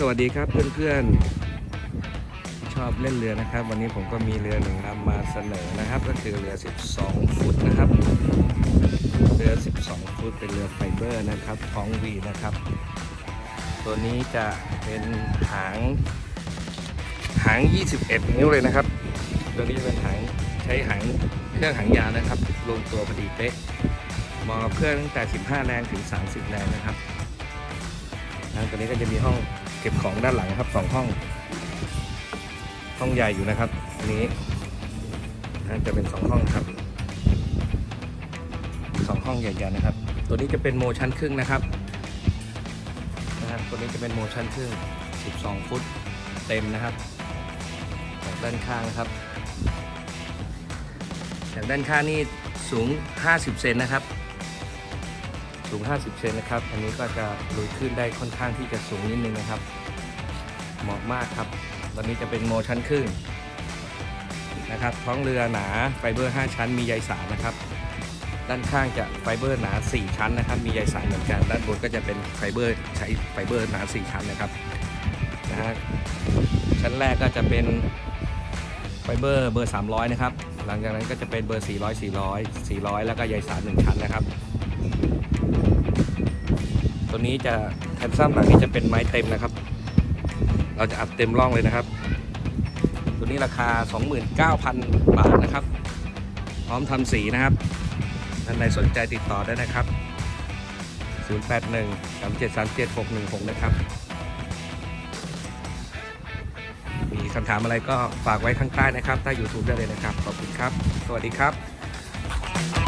สวัสดีครับเพื่อนๆ ชอบเล่นเรือนะครับ วันนี้ผมก็มีเรือหนึ่งลำมาเสนอนะครับ ก็คือเรือ 12 ฟุตนะครับ เรือ 12 ฟุตเป็นเรือไฟเบอร์นะครับท้องวีนะครับ ตัวนี้จะเป็นหางหาง 21 นิ้วเลยนะครับ ตัวนี้เป็นหางใช้หางเครื่องหางยาวนะครับ ลงตัวพอดีเป๊ะเหมาะกับเครื่องตั้งแต่ 15 แรงถึง 30 แรงนะครับ ตัวนี้ก็จะมีห้อง ก็บของด้านหลังครับสองห้อง ห้องใหญ่อยู่นะครับอันนี้นะจะเป็นสองห้องครับสองห้องใหญ่ๆนะครับ ตัวนี้จะเป็นโมชั่นครึ่งนะครับนะครับ ตัวนี้จะเป็นโมชั่นครึ่ง 12 ฟุตเต็มนะครับจากด้านข้างนะครับจากด้านข้างนี่สูง 50 เซนนะครับ สูง 50 เซนนะครับ อันนี้ก็จะลุยขึ้นได้ค่อนข้างที่จะสูงนิดนึงนะครับ เหมาะมากครับตอนนี้จะเป็นโมชั่นครึ่งนะครับ ท้องเรือหนาไฟเบอร์ 5 ชั้นมีใยสารนะครับ ด้านข้างจะไฟเบอร์หนา 4 ชั้นนะครับ มีใยสารเหมือนกัน ด้านบนก็จะเป็นไฟเบอร์ใช้ไฟเบอร์หนา 4 ชั้นนะครับนะฮะชั้นแรกก็จะเป็นไฟเบอร์เบอร์ 300 นะครับ หลังจากนั้นก็จะเป็นเบอร์ 400 400 400 แล้วก็ใยสาร1ชั้นนะครับ นี้จะแทนซัมหลังนี้จะเป็นไม้เต็มนะครับ เราจะอัดเต็มร่องเลยนะครับ ตัวนี้ราคา 29,000 บาทนะครับ พร้อมทำสีนะครับท่านใดสนใจติดต่อได้นะครับ 081 373 7616 นะครับ มีคำถามอะไรก็ฝากไว้ข้างใต้นะครับ ใต้ YouTube ได้เลยนะครับ ขอบคุณครับ สวัสดีครับ